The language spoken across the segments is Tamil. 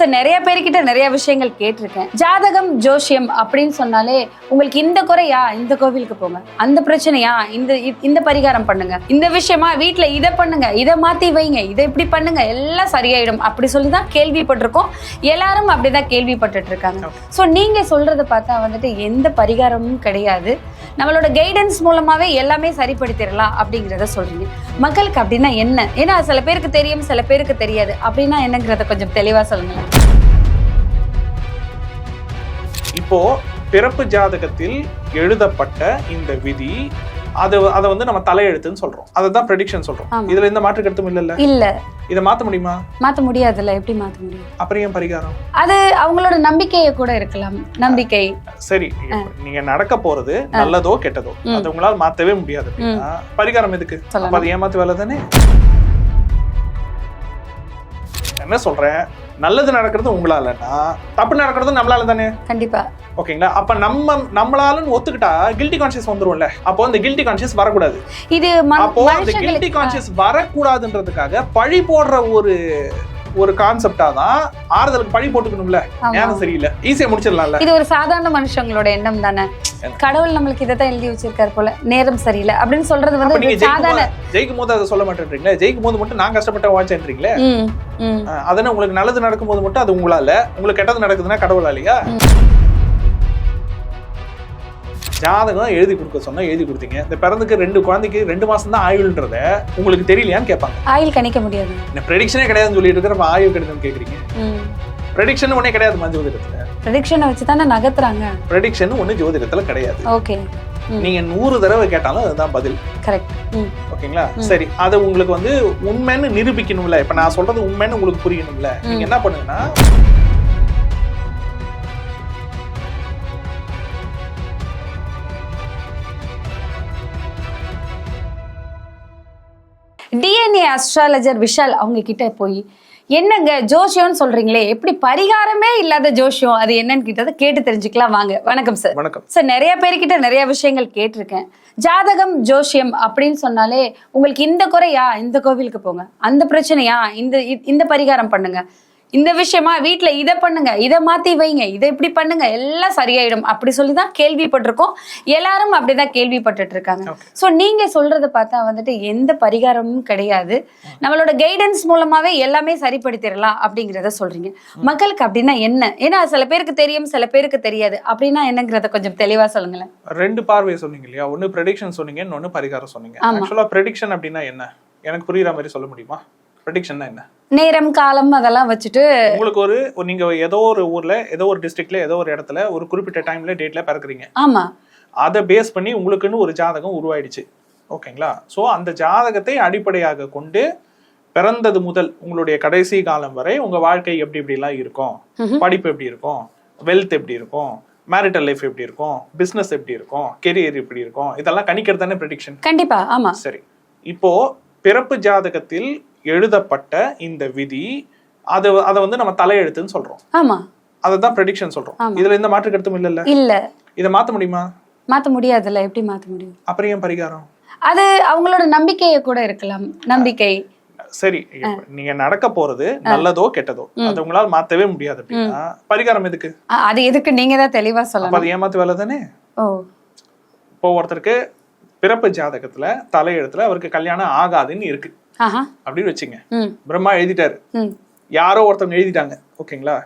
சார் நிறைய பேர்கிட்ட நிறைய விஷயங்கள் கேட்டிருக்கேன். ஜாதகம் ஜோஷியம் அப்படின்னு சொன்னாலே உங்களுக்கு இந்த குறையா இந்த கோவிலுக்கு போங்க. அந்த பிரச்சனையா இந்த இந்த பரிகாரம் பண்ணுங்க. இந்த விஷயமா வீட்ல இதை பண்ணுங்க இதை மாத்தி வைங்க இதை இப்படி பண்ணுங்க எல்லாம் சரியாயிடும் அப்படி சொல்லி தான் கேள்விப்பட்டிருக்கோம். எல்லாரும் அப்படிதான் கேள்விப்பட்டுட்டு இருக்காங்க ஸோ நீங்க சொல்றத பார்த்தா வந்துட்டு எந்த பரிகாரமும் கிடையாது. நம்மளோட கைடன்ஸ் மூலமாவே எல்லாமே சரிப்படுத்திடலாம் அப்படிங்கிறத சொல்றீங்க. மக்களுக்கு அப்படின்னா என்ன? ஏன்னா சில பேருக்கு தெரியும் சில பேருக்கு தெரியாது. அப்படின்னா என்னங்கிறத கொஞ்சம் தெளிவா சொல்லுங்களேன். இப்போ பிறப்பு ஜாதகத்தில் எழுதப்பட்ட இந்த விதி அது அதை வந்து நம்ம தலையெழுத்துன்னு சொல்றோம். அதை தான் ப்ரெடிக்ஷன் சொல்றோம். இதுல எந்த மாற்று கருத்தும் இல்லைல்ல? இல்ல. இதை மாத்த முடியுமா? மாத்த முடியாதுல்ல. எப்படி மாத்த முடியும்? அப்புறம் ஏன் பரிகாரம்? அது அவங்களோட நம்பிக்கையை கூட இருக்கலாம். நம்பிக்கை. சரி. நீங்க நடக்க போறது நல்லதோ கெட்டதோ. அது உங்களால மாத்தவே முடியாது பரிகாரம் எதுக்கு? அது ஏமாத்து வேலை தானே? என்ன சொல்றேன்? நல்லது நடக்கிறது உங்களாலன்னா தப்பு நடக்கிறது நம்மளால தானே? கண்டிப்பா. ஓகேங்களா? அப்ப நம்ம நம்மளாலன்னு ஒத்துக்கிட்டா கில்ட்டி கான்சியஸ் வந்துரும்ல அப்போ அந்த கில்ட்டி கான்சியஸ் வரக்கூடாது. இது அப்போ அந்த கில்ட்டி மனுஷங்களுக்கு கான்சியஸ் வரக்கூடாதுன்றதுக்காக பழி போடுற ஒரு ஒரு கான்செப்டா தான் ஆறுதலுக்கு பழி போட்டுக்கணும்ல. நேரம் சரியில்லை. ஈஸியா முடிச்சிடலாம்ல? இது ஒரு சாதாரண மனுஷங்களோட எண்ணம் தானே? கடவுள் நம்மளுக்கு இதை தான் எழுதி வச்சிருக்காரு போல. நேரம் சரியில்லை. அப்படின்னு சொல்றது வந்து சாதாரண ஜெயிக்கும் போது போது அதை சொல்ல மாட்டேன்றீங்களே? ஜெயிக்கும் போது மட்டும் நான் கஷ்டப்பட்ட ம் அதனால உங்களுக்கு நல்லது நடக்கும்போது மட்டும் அது உங்களால. உங்களுக்கு கெட்டது நடக்குதுன்னா கடவுளாலையா? ஜாதகம் எழுதி கொடுக்க சொன்னா எழுதி கொடுத்தீங்க. இந்த பிறந்துக்கு ரெண்டு குழந்தைக்கு ரெண்டு மாசம் தான் ஆயுள்ன்றத உங்களுக்கு தெரியலையான்னு கேட்பாங்க. ஆயில் கணிக்க முடியாது. இந்த ப்ரெடிக்ஷனே கிடையாதுன்னு சொல்லிட்டு இருக்கிற ஆயுள் கடிதம் கேக்குறீங்க ம். ப்ரெடிக்ஷன் ஒன்னே கிடையாது மஞ்சள் ஜோதிடத்துல ப்ரெடிக்ஷனை வச்சு தானே நகர்த்துறாங்க. ப்ரெடிக்ஷன் ஒண்ணு ஜோதிடத்துல கிடையாது. ஓகே. நீங்க நூறு தடவை கேட்டாலும் அதுதான் பதில். கரெக்ட் ஓகேங்களா? சரி அது உங்களுக்கு வந்து உண்மைன்னு நிரூபிக்கணும்ல. இப்ப நான் சொல்றது உண்மைன்னு உங்களுக்கு புரியணும்ல. நீங்க என்ன பண்ணுங்கன்னா டிஎன்ஏ அஸ்ட்ராலஜர் விஷால் அவங்க கிட்ட போய் என்னங்க ஜோஷியம்னு சொல்றீங்களே எப்படி பரிகாரமே இல்லாத ஜோஷியம் அது என்னன்னு கிட்டதை கேட்டு தெரிஞ்சுக்கலாம் வாங்க. வணக்கம் சார். வணக்கம். சார் நிறைய பேர்கிட்ட நிறைய விஷயங்கள் கேட்டிருக்கேன். ஜாதகம் ஜோஷியம் அப்படின்னு சொன்னாலே உங்களுக்கு இந்த குறையா? இந்த கோவிலுக்கு போங்க. அந்த பிரச்சனையா? இந்த இந்த பரிகாரம் பண்ணுங்க. இந்த விஷயமா வீட்ல இதை பண்ணுங்க இதை மாத்தி வைங்க இதை இப்படி பண்ணுங்க எல்லாம் சரியாயிடும். அப்படி சொல்லி தான் கேள்விப்பட்டிருக்கோம். எல்லாரும் அப்படிதான் கேள்விப்பட்டுட்டு இருக்காங்க. சோ நீங்க சொல்றத பார்த்தா வந்துட்டு எந்த பரிகாரமும் கிடையாது. நம்மளோட கைடன்ஸ் மூலமாவே எல்லாமே சரிப்படுத்திடலாம் அப்படிங்கிறத சொல்றீங்க. மக்களுக்கு அப்படின்னா என்ன? ஏன்னா சில பேருக்கு தெரியும் சில பேருக்கு தெரியாது. அப்படின்னா என்னங்கிறத கொஞ்சம் தெளிவா சொல்லுங்களேன். ரெண்டு பார்வை சொன்னீங்க இல்லையா? ஒன்னு ப்ரெடிக்ஷன் சொன்னீங்க இன்னொன்னு பரிகாரம் சொன்னீங்க. ஆக்சுவலா ப்ரெடிக்ஷன் அப்படின்னா என்ன? எனக்கு புரியுற மாதிரி சொல்ல முடியுமா? ப்ரெடிக்ஷன்னா என்ன? நேரம் காலம் அதெல்லாம் வச்சுட்டு உங்களுக்கு ஒரு நீங்க ஏதோ ஒரு ஊர்ல ஏதோ ஒரு டிஸ்ட்ரிக்ட்ல ஏதோ ஒரு இடத்துல ஒரு குறிப்பிட்ட டைம்ல டேட்ல பிறக்குறீங்க. ஆமா. அதை பேஸ் பண்ணி உங்களுக்குன்னு ஒரு ஜாதகம் உருவாயிடுச்சு. ஓகேங்களா? சோ அந்த ஜாதகத்தை அடிப்படையாக கொண்டு பிறந்தது முதல் உங்களுடைய கடைசி காலம் வரை உங்க வாழ்க்கை எப்படி எப்படிலாம் இருக்கும்? படிப்பு எப்படி இருக்கும்? வெல்த் எப்படி இருக்கும்? மேரிட்டல் லைஃப் எப்படி இருக்கும்? பிசினஸ் எப்படி இருக்கும்? கெரியர் எப்படி இருக்கும்? இதெல்லாம் கணிக்கிறது தானே ப்ரெடிக்ஷன் கண்டிப்பா ஆமா. சரி. இப்போ பிறப்பு ஜாதகத்தில் எழுதப்பட்ட இந்த விதி அது அதை வந்து நம்ம தலையெழுத்துன்னு சொல்றோம். ஆமா. அதை தான் ப்ரெடிக்ஷன் சொல்றோம். இதுல எந்த மாற்று கருத்தும் இல்லைல்ல? இல்ல. இதை மாத்த முடியுமா? மாத்த முடியாதுல்ல. எப்படி மாத்த முடியும்? அப்புறம் ஏன் பரிகாரம்? அது அவங்களோட நம்பிக்கையை கூட இருக்கலாம். நம்பிக்கை. சரி நீங்க நடக்க போறது நல்லதோ கெட்டதோ அது உங்களால மாத்தவே முடியாது அப்படின்னா பரிகாரம் எதுக்கு? அது எதுக்கு? நீங்க தான் தெளிவா அப்ப சொல்லணும். அது ஏமாத்து வேலை தானே? இப்போ ஒருத்தருக்கு பிறப்பு ஜாதகத்துல தலையெழுத்துல அவருக்கு கல்யாணம் ஆகாதுன்னு இருக்கு. அப்படின்னு வச்சுங்க. பிரம்மா எழுதிட்டாரு. யாரோ ஒருத்தவங்க எழுதிட்டாங்க. ஓகேங்களா?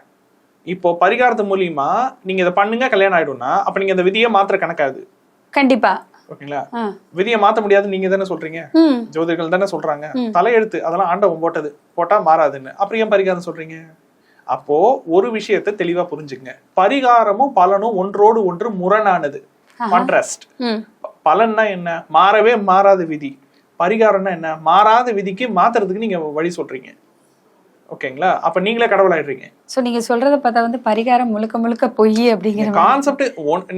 இப்போ பரிகாரத்து மூலியமா நீங்க இதை பண்ணுங்க கல்யாணம் ஆயிடும்னா அப்ப நீங்க இந்த விதியை மாத்திர கணக்காது. கண்டிப்பா. ஓகேங்களா? விதியை மாத்த முடியாதுன்னு நீங்க தானே சொல்றீங்க? ஜோதிடர்கள் தானே சொல்றாங்க. தலையெழுத்து அதெல்லாம் ஆண்டவன் போட்டது. போட்டா மாறாதுன்னு. அப்புறம் ஏன் பரிகாரம் சொல்றீங்க? அப்போ ஒரு விஷயத்தை தெளிவா புரிஞ்சுங்க பரிகாரமும் பலனும் ஒன்றோடு ஒன்று முரணானது. கான்ட்ராஸ்ட் பலன்னா என்ன? மாறவே மாறாத விதி. பரிகாரம்னா என்ன? மாறாத விதிக்கு மாத்துறதுக்கு நீங்க வழி சொல்றீங்க. ஓகேங்களா? அப்ப நீங்களே கடவுளாயிடுறீங்க. சோ நீங்க சொல்றத பார்த்தா வந்து பரிகாரம் முழுக்க முழுக்க பொய் அப்படிங்கிற கான்செப்ட்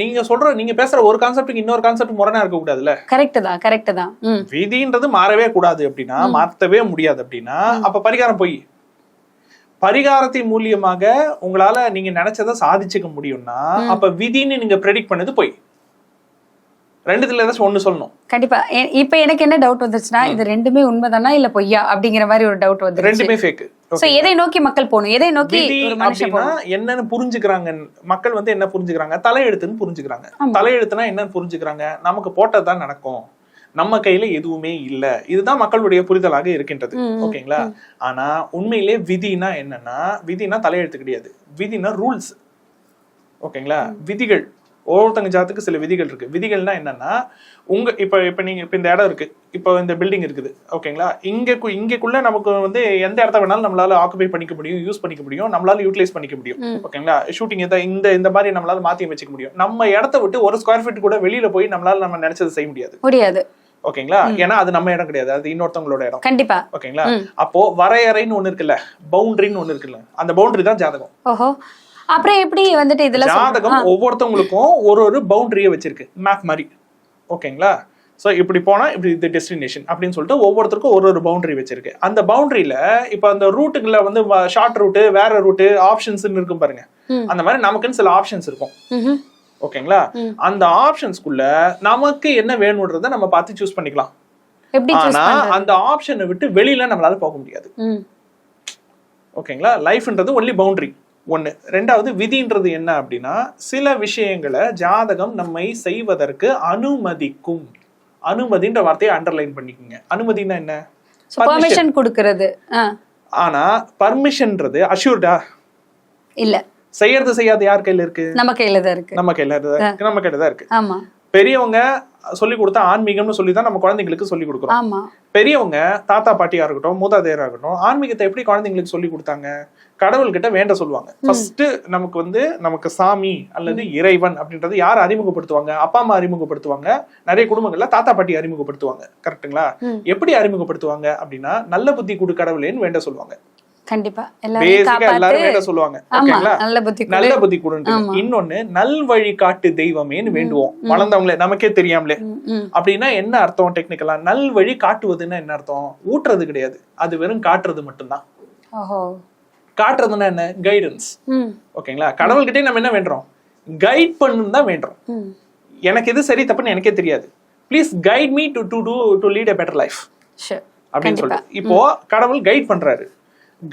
நீங்க சொல்ற நீங்க பேசுற ஒரு கான்செப்ட்டுக்கு இன்னொரு கான்செப்ட் முரணா இருக்க கூடாதுல்ல? கரெக்ட் தான் கரெக்ட் தான். விதின்றது மாறவே கூடாது அப்படின்னா மாத்தவே முடியாது அப்படின்னா அப்ப பரிகாரம் போய். பரிகாரத்தின் மூலியமாக உங்களால நீங்க நினைச்சதை சாதிச்சுக்க முடியும்னா அப்ப விதின்னு நீங்க ப்ரெடிக்ட் பண்ணது போய். ரெண்டுத்துல ஏதாச்சும் ஒண்ணு சொல்லணும். கண்டிப்பா. இப்ப எனக்கு என்ன டவுட் வந்துருச்சுன்னா இது ரெண்டுமே உண்மைதானா இல்ல பொய்யா அப்படிங்கிற மாதிரி ஒரு டவுட் வந்துருச்சு. ரெண்டுமே ஃபேக் சோ எதை நோக்கி மக்கள் போகணும்? எதை நோக்கி அப்படின்னா என்னன்னு புரிஞ்சுக்கிறாங்க. மக்கள் வந்து என்ன புரிஞ்சுக்கிறாங்க? தலையெழுத்துன்னு புரிஞ்சுக்கிறாங்க. தலையெழுத்துனா என்னன்னு புரிஞ்சுக்கிறாங்க? நமக்கு போட்டதுதான் நடக்கும். நம்ம கையில எதுவுமே இல்ல. இதுதான் மக்களுடைய புரிதலாக இருக்கின்றது. ஓகேங்களா? ஆனா உண்மையிலே விதினா என்னன்னா விதினா தலையெழுத்து கிடையாது. விதினா ரூல்ஸ் ஓகேங்களா? விதிகள். ஒவ்வொருத்தங்க ஜாத்துக்கு சில விதிகள் இருக்கு. விதிகள்னா என்னன்னா உங்க இப்ப இப்ப நீங்க இப்ப இந்த இடம் இருக்கு. இப்போ இந்த பில்டிங் இருக்குது. ஓகேங்களா இங்க இங்கக்குள்ள நமக்கு வந்து எந்த இடத்த வேணாலும் நம்மளால ஆக்குபை பண்ணிக்க முடியும் யூஸ் பண்ணிக்க முடியும் நம்மளால யூட்டிலைஸ் பண்ணிக்க முடியும். ஓகேங்களா ஷூட்டிங் இந்த இந்த மாதிரி நம்மளால மாத்தி வச்சுக்க முடியும். நம்ம இடத்த விட்டு ஒரு ஸ்கொயர் ஃபீட் கூட வெளியில போய் நம்மளால நம்ம நினைச்சதை செய்ய முடியாது. முடியாது. ஓகேங்களா ஏன்னா அது நம்ம இடம் கிடையாது. அது இன்னொருத்தவங்களோட இடம். கண்டிப்பா. ஓகேங்களா. அப்போ வரையறைன்னு ஒண்ணு இருக்குல்ல? பவுண்டரின்னு ஒண்ணு இருக்குல்ல? அந்த பவுண்டரி தான் ஜாதகம். ஓஹோ. அப்புறம் எப்படி வந்துட்டு இதுல ஜாதகம் ஒவ்வொருத்தவங்களுக்கும் ஒரு ஒரு பவுண்டரியை வச்சிருக்கு. மேப் மாதிரி. ஓகேங்களா? சோ இப்படி போனா இப்படி இது டெஸ்டினேஷன் அப்படின்னு சொல்லிட்டு ஒவ்வொருத்தருக்கும் ஒரு ஒரு பவுண்டரி வச்சிருக்கு. அந்த பவுண்டரியில இப்ப அந்த ரூட்டுக்குள்ள வந்து ஷார்ட் ரூட்டு வேற ரூட்டு ஆப்ஷன்ஸ் இருக்கும் பாருங்க. அந்த மாதிரி நமக்குன்னு சில ஆப்ஷன்ஸ் இருக்கும். ஓகேங்களா. அந்த ஆப்ஷன்ஸ்க்குள்ள நமக்கு என்ன வேணும்ன்றத நம்ம பார்த்து சூஸ் பண்ணிக்கலாம். ஆனா அந்த ஆப்ஷனை விட்டு வெளியில நம்மளால போக முடியாது. ஓகேங்களா? லைஃப்ன்றது ஒன்லி பவுண்டரி ஒண்ணு. ரெண்டாவது விதின்றது என்ன அப்படின்னா சில விஷயங்களை ஜாதகம் நம்மை செய்வதற்கு அனுமதிக்கும். அனுமதின்ற வார்த்தையை அண்டர்லைன் பண்ணிக்கோங்க. அனுமதினா என்ன? Permission கொடுக்கறது. ஆனா பர்மிஷன்ன்றது அஷ்யூர்டா இல்ல. செய்யறது செய்யாத யார் கையில இருக்கு? நம்ம கையில தான் இருக்கு. நம்ம கையில தான் இருக்கு. நம்ம கையில தான் இருக்கு. ஆமா. பெரியவங்க சொல்லி கொடுத்தா ஆன்மீகம்னு சொல்லி தான் நம்ம குழந்தைங்களுக்கு சொல்லி கொடுக்குறோம். பெரியவங்க தாத்தா பாட்டியா இருக்கட்டும் மூதாதையரா இருக்கட்டும் ஆன்மீகத்தை எப்படி குழந்தைங்களுக்கு சொல்லி கொடுத்தாங்க? கடவுள்கிட்ட வேண்ட சொல்லுவாங்க. ஃபர்ஸ்ட் நமக்கு வந்து நமக்கு சாமி அல்லது இறைவன் அப்படின்றது யார் அறிமுகப்படுத்துவாங்க? அப்பா அம்மா அறிமுகப்படுத்துவாங்க. நிறைய குடும்பங்கள்ல தாத்தா பாட்டி அறிமுகப்படுத்துவாங்க. கரெக்ட்டுங்களா ம். எப்படி அறிமுகப்படுத்துவாங்க அப்படின்னா நல்ல புத்தி கொடு கடவுளேன்னு வேண்ட சொல்லுவாங்க. கண்டிப்பா. எல்லாரும் வேண்ட சொல்லுவாங்க. ஓகேங்களா? நல்ல புத்தி. நல்ல புத்தி கொடுன்னு. இன்னொன்னு நல் வழி காட்டு தெய்வமேன்னு வேண்டுவோம். வளர்ந்தவங்களே நமக்கே தெரியாமலே. அப்படின்னா என்ன அர்த்தம் டெக்னிக்கலா நல் வழி காட்டுவதுன்னா என்ன அர்த்தம்? ஊட்டுறது கிடையாது. அது வெறும் காட்டுறது மட்டும்தான். காட்டுறதுன்னா என்ன? கைடன்ஸ் ஓகேங்களா? கடவுள்கிட்டே நம்ம என்ன வேண்டுறோம்? கைட் பண்ணணும் தான் வேண்டுறோம். எனக்கு எது சரி தப்புன்னு எனக்கே தெரியாது. Please guide me to to to to lead a better life அப்படின்னு சொல்லிட்டு. இப்போ கடவுள் கைட் பண்றாரு.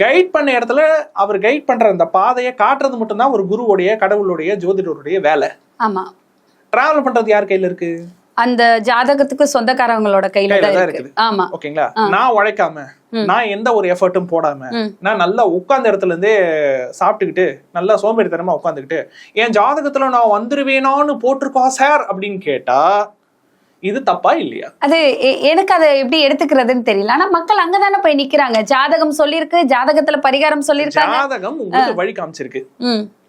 கைட் பண்ண இடத்துல அவர் கைட் பண்ற அந்த பாதையை காட்டுறது மட்டும்தான் ஒரு குருவுடைய கடவுளுடைய ஜோதிடருடைய வேலை. ஆமா. டிராவல் பண்றது யார் கையில இருக்கு? அந்த ஜாதகத்துக்கு சொந்தக்காரவங்களோட கையில தான் தான் இருக்கு. இருக்குது. ஆமா. ஓகேங்களா? நான் உழைக்காம நான் எந்த ஒரு எஃபர்ட்டும் போடாம. நான் நல்லா உட்கார்ந்த இடத்துல இருந்தே சாப்பிட்டுக்கிட்டு நல்லா சோம்பேறித்தனமா உட்காந்துக்கிட்டு என் ஜாதகத்துல நான் வந்துருவேனான்னு போட்டிருக்கா சார் அப்படின்னு கேட்டா இது தப்பா இல்லையா? அது எனக்கு அதை எப்படி எடுத்துக்கிறதுன்னு தெரியல. ஆனா மக்கள் அங்கதானே போய் நிக்கிறாங்க. ஜாதகம் சொல்லியிருக்கு ஜாதகத்துல பரிகாரம் சொல்லியிருக்காங்க. ஜாதகம் உங்களுக்கு வழி காமிச்சிருக்கு.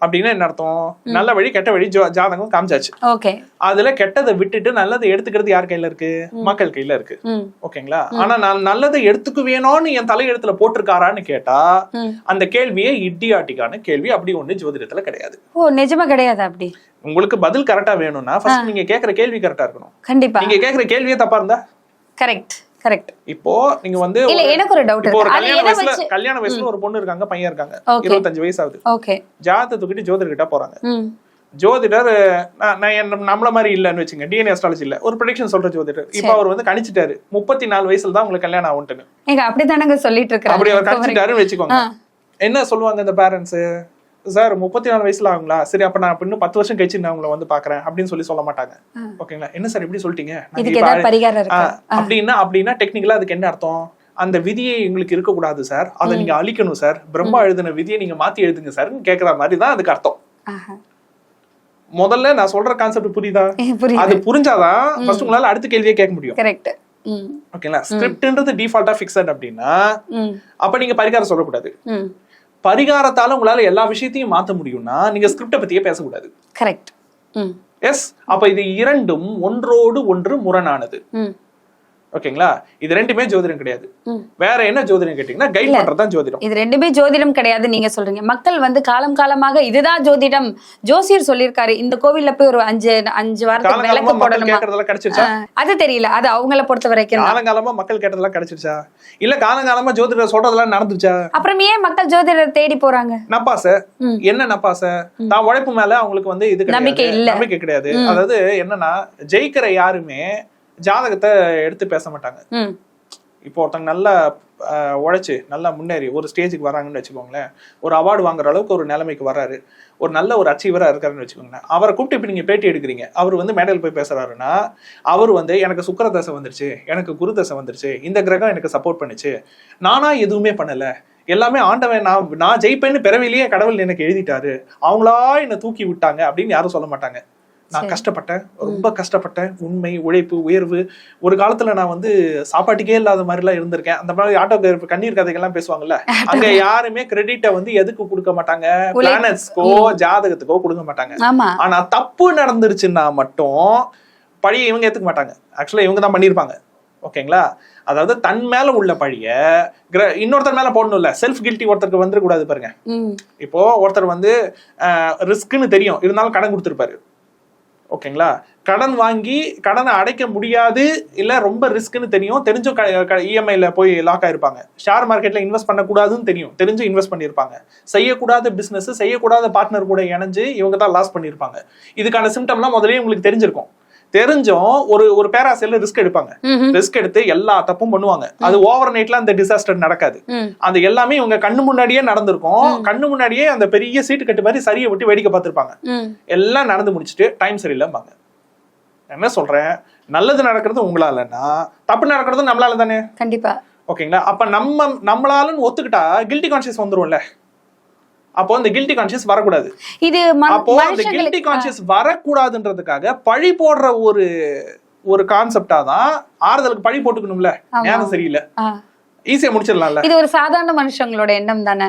அப்படின்னா என்ன அர்த்தம்? நல்ல வழி கெட்ட வழி ஜாதகம் காமிச்சாச்சு. அதுல கெட்டதை விட்டுட்டு நல்லதை எடுத்துக்கிறது யார் கையில இருக்கு? மக்கள் கையில இருக்கு. ஓகேங்களா? ஆனா நான் நல்லதை எடுத்துக்குவேனோன்னு என் தலையெழுத்துல போட்டிருக்காரான்னு கேட்டா. அந்த கேள்வியே இட்டியாட்டிக்கான கேள்வி. அப்படி ஒண்ணு ஜோதிடத்துல கிடையாது. ஓ நிஜமா கிடையாது அப்படி. உங்களுக்கு பதில் கரெக்டா வேணும்னா ஃபர்ஸ்ட் நீங்க கேக்குற கேள்வி கரெக்டா இருக்கணும். கண்டிப்பா. நீங்க கேக்குற கேள்வியே தப்பா இருந்தா? கரெக்ட் கரெக்ட் இப்போ நீங்க வந்து இல்ல எனக்கு ஒரு டவுட் ஒரு கல்யாண வயசுல கல்யாண வயசுல ஒரு பொண்ணு இருக்காங்க பையன் இருக்காங்க. இருபத்தஞ்சு வயசு ஆகுது ஓகே ஜாதகத்தை தூக்கிட்டு ஜோதிடர் கிட்ட போறாங்க. ஜோதிடர் நான் நம்மள மாதிரி இல்லன்னு வச்சுங்க டிஎன்ஏ அஸ்ட்ராலஜி இல்ல. ஒரு ப்ரெடிக்ஷன் சொல்ற ஜோதிடர். இப்போ அவர் வந்து கணிச்சிட்டாரு. முப்பத்தி நாலு வயசுல தான் உங்களுக்கு கல்யாணம் ஆகும்ட்டுன்னு. நீங்க அப்படித்தானங்க சொல்லிட்டு அப்படி அவர் கணிச்சிட்டாருன்னு வச்சுக்கோங்க. என்ன சொல்லுவாங்க இந்த பேரண்ட்ஸ் சார் முப்பத்தி நாலு வயசுல ஆகுங்களா? சரி அப்ப நான் இன்னும் பத்து வருஷம் கழிச்சு நான் உங்களை வந்து பாக்குறேன் அப்படின்னு சொல்லி சொல்ல மாட்டாங்க. ஓகேங்களா? என்ன சார் இப்படி சொல்லிட்டீங்க? அப்படின்னா அப்படின்னா டெக்னிக்கலா அதுக்கு என்ன அர்த்தம்? அந்த விதியை எங்களுக்கு இருக்கக்கூடாது சார். அதை நீங்க அழிக்கணும் சார். பிரம்மா எழுதின விதியை நீங்க மாத்தி எழுதுங்க சார்னு கேக்குற மாதிரி தான் அதுக்கு அர்த்தம். முதல்ல நான் சொல்ற கான்செப்ட் புரியுதா? அது புரிஞ்சாதான் ஃபர்ஸ்ட் உங்களால அடுத்த கேள்வியே கேட்க முடியும். கரெக்ட் ஓகேங்களா? ஸ்கிரிப்ட்ன்றது டிஃபால்ட்டா ஃபிக்ஸட் அப்படின்னா அப்ப நீங்க பரிகாரம் சொல்லக்கூடாது. பரிகாரத்தால உங்களால எல்லா விஷயத்தையும் மாத்த முடியும்னா நீங்க ஸ்கிரிப்ட பத்தியே பேசக்கூடாது. கரெக்ட் எஸ் அப்ப இது இரண்டும் ஒன்றோடு ஒன்று முரணானது. ஓகேங்களா? இது ரெண்டுமே ஜோதிடம் கிடையாது. வேற என்ன ஜோதிடம் கேட்டீங்கன்னா கைட் பண்றதுதான் ஜோதிடம். இது ரெண்டுமே ஜோதிடம் கிடையாது நீங்க சொல்றீங்க. மக்கள் வந்து காலம் காலமாக இதுதான் ஜோதிடம். ஜோசியர் சொல்லியிருக்காரு இந்த கோவில்ல போய் ஒரு அஞ்சு அஞ்சு வாரத்துக்கு விளக்கு போடணுமா? கிடைச்சிருச்சா? அது தெரியல. அது அவங்கள பொறுத்த வரைக்கும் தான். காலங்காலமா மக்கள் கேட்டதெல்லாம் கிடைச்சிருச்சா? இல்ல காலங்காலமா ஜோதிடர் சொல்றதெல்லாம் நடந்துச்சா? அப்புறம் ஏன் மக்கள் ஜோதிடர் தேடி போறாங்க? நப்பாச. என்ன நப்பாச? தான் உழைப்பு மேல அவங்களுக்கு வந்து இது. நம்பிக்கை இல்ல. நம்பிக்கை கிடையாது. அதாவது என்னன்னா ஜெயிக்கிற யாருமே ஜாதகத்தை எடுத்து பேச மாட்டாங்க. இப்போ ஒருத்தங்க நல்லா உழைச்சு நல்லா முன்னேறி ஒரு ஸ்டேஜுக்கு வராங்கன்னு வச்சுக்கோங்களேன். ஒரு அவார்டு வாங்குற அளவுக்கு ஒரு நிலைமைக்கு வராரு ஒரு நல்ல ஒரு அச்சீவரா இருக்காருன்னு வச்சுக்கோங்களேன். அவரை கூப்பிட்டு இப்போ நீங்க பேட்டி எடுக்கிறீங்க. அவர் வந்து மேடையில் போய் பேசுறாருன்னா அவர் வந்து எனக்கு சுக்கிர தசை வந்துருச்சு. எனக்கு குரு தசை வந்துருச்சு. இந்த கிரகம் எனக்கு சப்போர்ட் பண்ணுச்சு. நானா எதுவுமே பண்ணல. எல்லாமே ஆண்டவன் நான் நான் ஜெயிப்பேன்னு பிறவிலேயே கடவுள் எனக்கு எழுதிட்டாரு. அவங்களா என்னை தூக்கி விட்டாங்க அப்படின்னு யாரும் சொல்ல மாட்டாங்க. நான். கஷ்டப்பட்டேன் ரொம்ப கஷ்டப்பட்டேன். உண்மை உழைப்பு உயர்வு. ஒரு காலத்துல நான் வந்து சாப்பாட்டுக்கே இல்லாத மாதிரி எல்லாம் இருந்திருக்கேன். அந்த மாதிரி ஆட்டோ கண்ணீர் கதைகள்லாம் பேசுவாங்கல்ல அங்க யாருமே கிரெடிட்டை வந்து எதுக்கு கொடுக்க மாட்டாங்க. பிளானட்ஸ்க்கோ ஜாதகத்துக்கோ கொடுக்க மாட்டாங்க. ஆனா தப்பு நடந்துருச்சுன்னா மட்டும் பழியை இவங்க ஏத்துக்க மாட்டாங்க. ஆக்சுவலா இவங்க தான் பண்ணியிருப்பாங்க ஓகேங்களா? அதாவது தன் மேல உள்ள பழிய இன்னொருத்தர் மேல போடணும்ல. செல்ஃப் கில்ட்டி ஒருத்தருக்கு வந்துடக்கூடாது பாருங்க. இப்போ ஒருத்தர் வந்து ரிஸ்க்னு தெரியும். இருந்தாலும் கடன் கொடுத்துருப்பாரு. ஓகேங்களா? கடன் வாங்கி கடனை அடைக்க முடியாது இல்லை ரொம்ப ரிஸ்க்னு தெரியும். தெரிஞ்சும் இஎம்ஐயில் போய் லாக் ஆயிருப்பாங்க. ஷேர் மார்க்கெட்ல இன்வெஸ்ட் பண்ணக்கூடாதுன்னு தெரியும். தெரிஞ்சு இன்வெஸ்ட் பண்ணியிருப்பாங்க. செய்யக்கூடாத பிஸ்னஸ் செய்யக்கூடாத பார்ட்னர் கூட இணைஞ்சு இவங்க தான் லாஸ் பண்ணியிருப்பாங்க. இதுக்கான சிம்டம்லாம் முதல்லயே உங்களுக்கு தெரிஞ்சிருக்கும். தெரிஞ்சும் ஒரு ஒரு பேராசையில ரிஸ்க் எடுப்பாங்க. ரிஸ்க் எடுத்து எல்லா தப்பும் பண்ணுவாங்க. அது ஓவர் நைட்ல அந்த டிசாஸ்டர் நடக்காது. அது எல்லாமே இவங்க கண்ணு முன்னாடியே நடந்திருக்கும். கண்ணு முன்னாடியே அந்த பெரிய சீட்டு கட்டு மாதிரி சரியை விட்டு வேடிக்கை பார்த்திருப்பாங்க. எல்லாம் நடந்து முடிச்சுட்டு டைம் சரியில்லைம்பாங்க. என்ன சொல்றேன்? நல்லது நடக்கிறது உங்களாலன்னா தப்பு நடக்கிறது நம்மளால தானே? கண்டிப்பா. ஓகேங்களா? அப்ப நம்ம நம்மளாலன்னு ஒத்துக்கிட்டா கில்ட்டி கான்சியஸ் வந்துரும்ல. அப்போ அந்த கில்ட்டி கான்சியஸ் வரக்கூடாது. இது அப்போ அந்த கில்ட்டி கான்சியஸ் வரக்கூடாதுன்றதுக்காக பழி போடுற ஒரு ஒரு கான்செப்டா தான் ஆறுதலுக்கு பழி போட்டுக்கணும்ல. நேரம் சரியில்லை. ஈஸியா முடிச்சிடலாம்ல? இது ஒரு சாதாரண மனுஷங்களோட எண்ணம் தானே?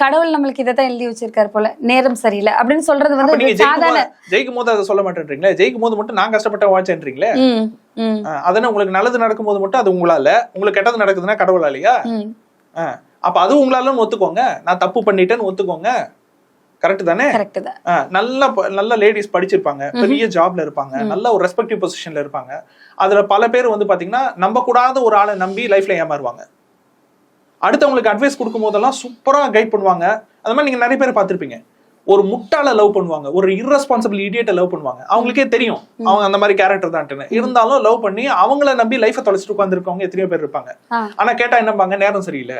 கடவுள் நம்மளுக்கு இதை தான் எழுதி வச்சிருக்காரு போல. நேரம் சரியில்லை. அப்படின்னு சொல்றது வந்து சாதாரண ஜெயிக்கும் போது போது அதை சொல்ல மாட்டேன்றீங்களே? ஜெயிக்கும் போது மட்டும் நான் கஷ்டப்பட்ட வாழ்ச்சேன்றீங்களே அதனால உங்களுக்கு நல்லது நடக்கும்போது மட்டும் அது உங்களால. உங்களுக்கு கெட்டது நடக்குதுன்னா கடவுளாலையா? அப்ப அது உங்களாலன்னு ஒத்துக்கோங்க. நான் தப்பு பண்ணிட்டேன்னு ஒத்துக்கோங்க. கரெக்ட் தானே? நல்ல நல்ல லேடிஸ் படிச்சிருப்பாங்க. பெரிய ஜாப்ல இருப்பாங்க. நல்ல ஒரு ரெஸ்பெக்டிவ் பொசிஷன்ல இருப்பாங்க. அதுல பல பேர் வந்து பாத்தீங்கன்னா நம்ப கூடாத ஒரு ஆளை நம்பி லைஃப்ல ஏமாறுவாங்க. அடுத்தவங்களுக்கு அட்வைஸ் கொடுக்கும் போதெல்லாம் சூப்பரா கைட் பண்ணுவாங்க. அது மாதிரி நீங்க நிறைய பேர் பார்த்திருப்பீங்க. ஒரு முட்டாள லவ் பண்ணுவாங்க. ஒரு irresponsible இடியட்டை லவ் பண்ணுவாங்க. அவங்களுக்கே தெரியும். அவங்க அந்த மாதிரி கேரக்டர் தான் இருந்தாலும் லவ் பண்ணி அவங்கள நம்பி லைஃபை தொலைச்சிட்டு உட்காந்துருக்கவங்க எத்தனையோ பேர் இருப்பாங்க. ஆனா கேட்டா என்னம்பாங்க நேரம் சரியில்லை.